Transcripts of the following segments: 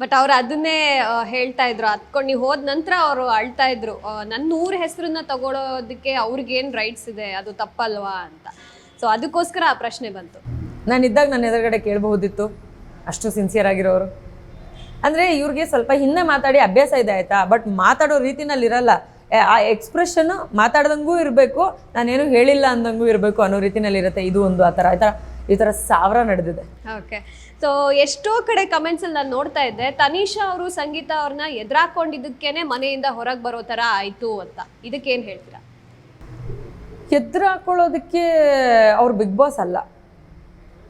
But ಅವ್ರು ಅದನ್ನೇ ಹೇಳ್ತಾ ಇದ್ರು. ಹತ್ಕೊಂಡು ನೀವು ಹೋದ ನಂತರ ಅವರು ಅಳ್ತಾ ಇದ್ರು. ನನ್ನ ಊರ ಹೆಸರನ್ನ ತಗೊಳೋದಕ್ಕೆ ಅವ್ರಿಗೇನು ರೈಟ್ಸ್ ಇದೆ? ಅದು ತಪ್ಪಲ್ವಾ ಅಂತ. ಸೊ ಅದಕ್ಕೋಸ್ಕರ ಆ ಪ್ರಶ್ನೆ ಬಂತು. ನಾನು ಇದ್ದಾಗ ನನ್ನ ಎದುರುಗಡೆ ಕೇಳಬಹುದಿತ್ತು. ಅಷ್ಟು ಸಿನ್ಸಿಯರ್ ಆಗಿರೋರು. ಅಂದರೆ ಇವ್ರಿಗೆ ಸ್ವಲ್ಪ ಹಿಂದೆ ಮಾತಾಡಿ ಅಭ್ಯಾಸ ಇದೆ ಆಯಿತಾ? ಬಟ್ ಮಾತಾಡೋ ರೀತಿನಲ್ಲಿ ಇರಲ್ಲ ಆ- ಎಕ್ಸ್ಪ್ರೆಷನ್ನು ಎಕ್ಸ್ಪ್ರೆಷನ್ ಮಾತಾಡ್ದಂಗೂ ಇರಬೇಕು, ನಾನೇನು ಹೇಳಿಲ್ಲ ಅಂದಂಗೂ ಇರಬೇಕು ಅನ್ನೋ ರೀತಿನಲ್ಲಿ ಇರುತ್ತೆ ಇದು ಒಂದು ಆ ಥರ. ಈ ಥರ ಸಾವಿರ ನಡೆದಿದೆ. ಓಕೆ. ಸೊ ಎಷ್ಟೋ ಕಡೆ ಕಮೆಂಟ್ಸ್ ಅಲ್ಲಿ ನಾನು ನೋಡ್ತಾ ಇದ್ದೆ ತನಿಷಾ ಅವರು ಸಂಗೀತ ಅವ್ರನ್ನ ಎದುರಾಕೊಂಡಿದ್ದಕ್ಕೇನೆ ಮನೆಯಿಂದ ಹೊರಗೆ ಬರೋ ಥರ ಆಯ್ತು ಅಂತ. ಇದಕ್ಕೇನು ಹೇಳ್ತೀರಾ? ಎದುರಾಕೊಳ್ಳೋದಕ್ಕೆ ಅವ್ರು ಬಿಗ್ ಬಾಸ್ ಅಲ್ಲ.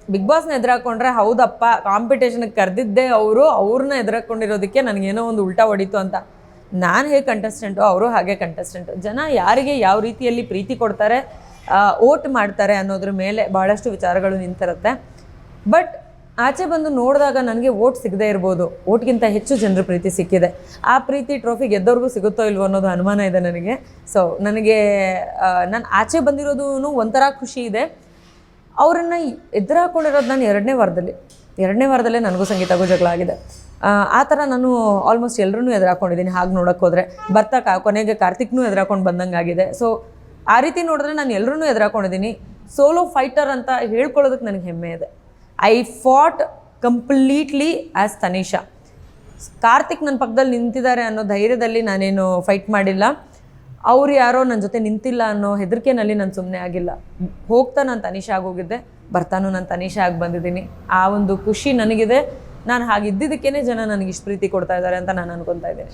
ಬಿಗ್ ಬಾಸ್ನ ಎದುರಾಕೊಂಡ್ರೆ ಹೌದಪ್ಪ ಕಾಂಪಿಟೇಷನ್ಗೆ ಕರೆದಿದ್ದೆ ಅವರು ಅವ್ರನ್ನ ಎದುರಾಕೊಂಡಿರೋದಕ್ಕೆ ನನಗೇನೋ ಒಂದು ಉಲ್ಟಾ ಹೊಡಿತು ಅಂತ. ನಾನು ಹೇಗೆ ಕಂಟೆಸ್ಟೆಂಟು ಅವರು ಹಾಗೆ ಕಂಟೆಸ್ಟೆಂಟು ಜನ ಯಾರಿಗೆ ಯಾವ ರೀತಿಯಲ್ಲಿ ಪ್ರೀತಿ ಕೊಡ್ತಾರೆ ಓಟ್ ಮಾಡ್ತಾರೆ ಅನ್ನೋದ್ರ ಮೇಲೆ ಬಹಳಷ್ಟು ವಿಚಾರಗಳು ನಿಂತಿರುತ್ತೆ. ಬಟ್ ಆಚೆ ಬಂದು ನೋಡಿದಾಗ ನನಗೆ ಓಟ್ ಸಿಗದೆ ಇರ್ಬೋದು. ಓಟ್ಗಿಂತ ಹೆಚ್ಚು ಜನರ ಪ್ರೀತಿ ಸಿಕ್ಕಿದೆ. ಆ ಪ್ರೀತಿ ಟ್ರೋಫಿ ಗೆದ್ದವ್ರಿಗೂ ಸಿಗುತ್ತೋ ಇಲ್ವೋ ಅನ್ನೋದು ಅನುಮಾನ ಇದೆ ನನಗೆ. ಸೊ ನನಗೆ ನಾನು ಆಚೆ ಬಂದಿರೋದು ಒಂಥರ ಖುಷಿ ಇದೆ. ಅವರನ್ನು ಎದುರು ನಾನು ಎರಡನೇ ವಾರದಲ್ಲಿ. ಎರಡನೇ ವಾರದಲ್ಲೇ ನನಗೂ ಸಂಗೀತಗೂ ಜಗಳ ಆಗಿದೆ. ಆ, ಥರ ನಾನು ಆಲ್ಮೋಸ್ಟ್ ಎಲ್ಲರೂ ಎದುರಾಕೊಂಡಿದ್ದೀನಿ. ಹಾಗೆ ನೋಡೋಕ್ಕೋದ್ರೆ ಬರ್ತಾ ಕಾ ಕೊನೆಗೆ ಕಾರ್ತಿಕ್ನೂ ಎದುರಾಕೊಂಡು ಬಂದಂಗೆ ಆಗಿದೆ ಸೊ ಆ ರೀತಿ ನೋಡಿದ್ರೆ ನಾನು ಎಲ್ಲರೂ ಎದುರಾಕೊಂಡಿದ್ದೀನಿ. ಸೋಲೋ ಫೈಟರ್ ಅಂತ ಹೇಳ್ಕೊಳ್ಳೋದಕ್ಕೆ ನನಗೆ ಹೆಮ್ಮೆ ಇದೆ. I fought completely as Tanisha Karthik ನನ್ನ ಪಕ್ಕದಲ್ಲಿ ನಿಂತಿದ್ದಾರೆ ಅನ್ನೋ ಧೈರ್ಯದಲ್ಲಿ ನಾನೇನು ಫೈಟ್ ಮಾಡಿಲ್ಲ. ಅವ್ರು ಯಾರೋ ನನ್ನ ಜೊತೆ ನಿಂತಿಲ್ಲ ಅನ್ನೋ ಹೆದರಿಕೆನಲ್ಲಿ ನಾನು ಸುಮ್ಮನೆ ಆಗಿಲ್ಲ. ಹೋಗ್ತಾ ನಾನು ತನಿಷಾ ಆಗೋಗಿದ್ದೆ ಬರ್ತಾನು ನಾನು ತನಿಷಾ ಆಗಿ ಬಂದಿದ್ದೀನಿ. ಆ ಒಂದು ಖುಷಿ ನನಗಿದೆ. ನಾನು ಹಾಗಿದ್ದಿದ್ದಕ್ಕೇ ಜನ ನನಗೆ ಇಷ್ಟು ಪ್ರೀತಿ ಕೊಡ್ತಾ ಇದ್ದಾರೆ ಅಂತ ನಾನು ಅನ್ಕೊತಾ ಇದ್ದೀನಿ.